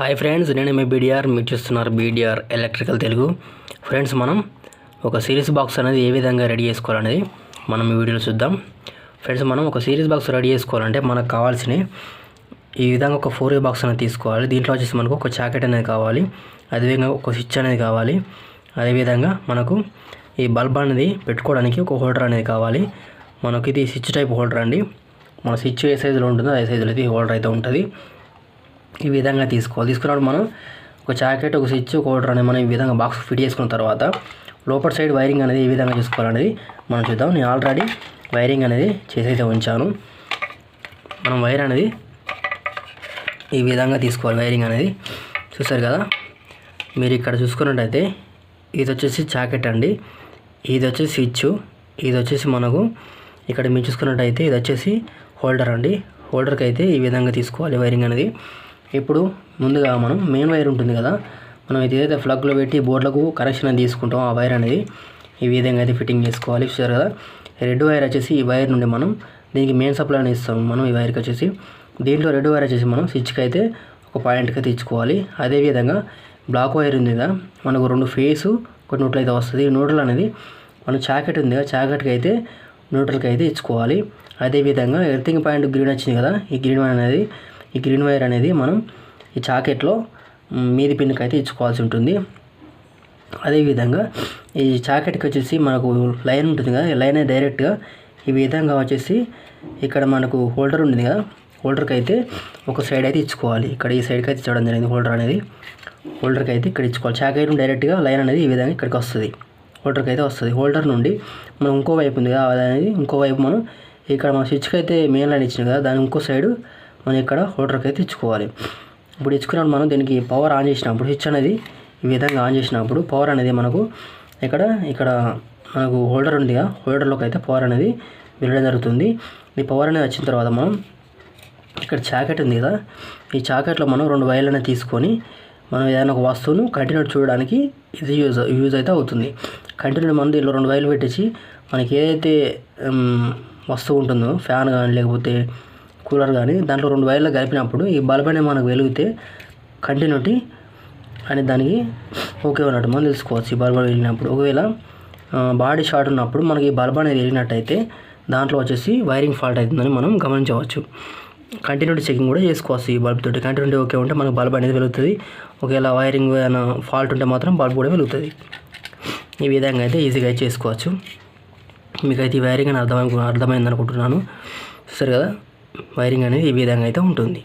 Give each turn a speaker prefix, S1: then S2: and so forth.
S1: Hi friends నేను మీ బీడిఆర్ మీరు చూస్తున్నారు బీడిఆర్ ఎలక్ట్రికల్ తెలుగు. ఫ్రెండ్స్ మనం ఒక సిరీస్ బాక్స్ అనేది ఏ విధంగా రెడీ చేసుకోవాలనేది మనం ఈ వీడియోలో చూద్దాం. ఫ్రెండ్స్ మనం ఒక సిరీస్ బాక్స్ రెడీ చేసుకోవాలంటే మనకు కావాల్సిన ఈ విధంగా ఒక ఫోర్ ఏ బాక్స్ అనేది తీసుకోవాలి. దీంట్లో వచ్చేసి మనకు ఒక జాకెట్ అనేది కావాలి అదేవిధంగా ఒక స్విచ్ అనేది కావాలి అదేవిధంగా మనకు ఈ బల్బ్ అనేది పెట్టుకోవడానికి ఒక హోల్డర్ అనేది కావాలి. మనకి ఇది స్విచ్ టైప్ హోల్డర్ అండి. మన స్విచ్ ఏ సైజులో ఉంటుందో ఏ సైజులో అయితే హోల్డర్ అయితే ఉంటుంది. ఈ విధంగా తీసుకోవాలి. తీసుకున్నప్పుడు మనం ఒక జాకెట్ ఒక స్విచ్ ఒక హోల్డర్ అనేది మనం ఈ విధంగా బాక్స్ ఫిట్ చేసుకున్న తర్వాత లోపల సైడ్ వైరింగ్ అనేది ఈ విధంగా చేసుకోవాలనేది మనం చూద్దాం. నేను ఆల్రెడీ వైరింగ్ అనేది చేసైతే ఉంచాను. మనం వైర్ అనేది ఈ విధంగా తీసుకోవాలి. వైరింగ్ అనేది చూసారు కదా? మీరు ఇక్కడ చూసుకున్నట్టయితే ఇది వచ్చేసి జాకెట్ అండి. ఇది వచ్చేసి స్విచ్. ఇది వచ్చేసి మనకు ఇక్కడ మీరు చూసుకున్నట్టయితే ఇది వచ్చేసి హోల్డర్ అండి. హోల్డర్కి అయితే ఈ విధంగా తీసుకోవాలి వైరింగ్ అనేది. ఇప్పుడు ముందుగా మనం మెయిన్ వైర్ ఉంటుంది కదా మనం ఇది ఏదైతే ప్లగ్లో పెట్టి బోర్డులకు కరెక్షన్ అని తీసుకుంటాం ఆ వైర్ అనేది ఈ విధంగా అయితే ఫిట్టింగ్ చేసుకోవాలి. చూసారు కదా రెడ్ వైర్ వచ్చేసి ఈ వైర్ నుండి మనం దీనికి మెయిన్ సప్లై అని ఇస్తాం. మనం ఈ వైర్కి వచ్చేసి దీంట్లో రెడ్ వైర్ వచ్చేసి మనం స్విచ్కి అయితే ఒక పాయింట్కి అయితే ఇచ్చుకోవాలి అదేవిధంగా బ్లాక్ వైర్ ఉంది కదా మనకు రెండు ఫేసు ఒక న్యూట్రల్ అయితే వస్తుంది. ఈ అనేది మన చాకెట్ ఉంది కదా చాకెట్కి అయితే న్యూట్రల్కి అయితే ఇచ్చుకోవాలి. అదేవిధంగా ఎర్థింగ్ పాయింట్ గ్రీన్ వచ్చింది కదా ఈ గ్రీన్ అనేది ఈ గ్రీన్ వైర్ అనేది మనం ఈ చాకెట్లో మీది పిన్కి అయితే ఇచ్చుకోవాల్సి ఉంటుంది. అదేవిధంగా ఈ చాకెట్కి వచ్చేసి మనకు లైన్ ఉంటుంది కదా ఈ లైన్ డైరెక్ట్గా ఈ విధంగా వచ్చేసి ఇక్కడ మనకు హోల్డర్ ఉంటుంది కదా హోల్డర్కి అయితే ఒక సైడ్ అయితే ఇచ్చుకోవాలి. ఇక్కడ ఈ సైడ్కి అయితే ఇచ్చడం జరిగింది హోల్డర్ అనేది. హోల్డర్కి అయితే ఇక్కడ ఇచ్చుకోవాలి. చాకెట్ డైరెక్ట్గా లైన్ అనేది ఈ విధంగా ఇక్కడికి వస్తుంది. హోల్డర్కి అయితే వస్తుంది. హోల్డర్ నుండి మనం ఇంకో వైపు ఉంది కదా అనేది ఇంకో వైపు మనం ఇక్కడ మన స్విచ్కి అయితే మెయిన్ లైన్ ఇచ్చింది కదా దాని ఇంకో సైడ్ మనం ఇక్కడ హోల్డర్కి అయితే ఇచ్చుకోవాలి ఇప్పుడు ఇచ్చుకున్నప్పుడు మనం దీనికి పవర్ ఆన్ చేసినప్పుడు స్విచ్ అనేది ఈ విధంగా ఆన్ చేసినప్పుడు పవర్ అనేది మనకు ఇక్కడ ఇక్కడ మనకు హోల్డర్ ఉంది కదా హోల్డర్లోకి అయితే పవర్ అనేది వెళ్ళడం జరుగుతుంది. ఈ పవర్ అనేది వచ్చిన తర్వాత మనం ఇక్కడ చాకెట్ ఉంది కదా ఈ చాకెట్లో మనం రెండు వైర్లు అనేది తీసుకొని మనం ఏదైనా ఒక వస్తువును కంటిన్యూ చూడడానికి ఇది యూజ్ యూజ్ అయితే అవుతుంది. కంటిన్యూ మనం దీనిలో రెండు వైర్లు పెట్టేసి మనకి ఏదైతే వస్తువు ఉంటుందో ఫ్యాన్ కానీ లేకపోతే కూలర్ కానీ దాంట్లో రెండు వైర్లు కలిపినప్పుడు ఈ బల్బ్ అనేది మనకు వెలిగితే కంటిన్యూటీ అని దానికి ఓకే ఉన్నట్టు మనం తెలుసుకోవచ్చు. ఈ బల్బ్ అనేది వెళ్ళినప్పుడు ఒకవేళ బాడీ షార్ట్ ఉన్నప్పుడు మనకి ఈ బల్బ్ అనేది వెళ్ళినట్టయితే దాంట్లో వచ్చేసి వైరింగ్ ఫాల్ట్ అవుతుందని మనం గమనించవచ్చు. కంటిన్యూటీ చెకింగ్ కూడా చేసుకోవచ్చు ఈ బల్బ్ తోటి. కంటిన్యూటీ ఓకే ఉంటే మనకు బల్బ్ అనేది వెలుగుతుంది. ఒకవేళ వైరింగ్ ఏమైనా ఫాల్ట్ ఉంటే మాత్రం బల్బ్ కూడా వెలుగుతుంది. ఈ విధంగా అయితే ఈజీగా అయితే చేసుకోవచ్చు. మీకైతే ఈ వైరింగ్ అని అర్థమై అర్థమైంది అనుకుంటున్నాను సరే కదా? వైరింగ్ అనేది ఈ విధంగా అయితే ఉంటుంది.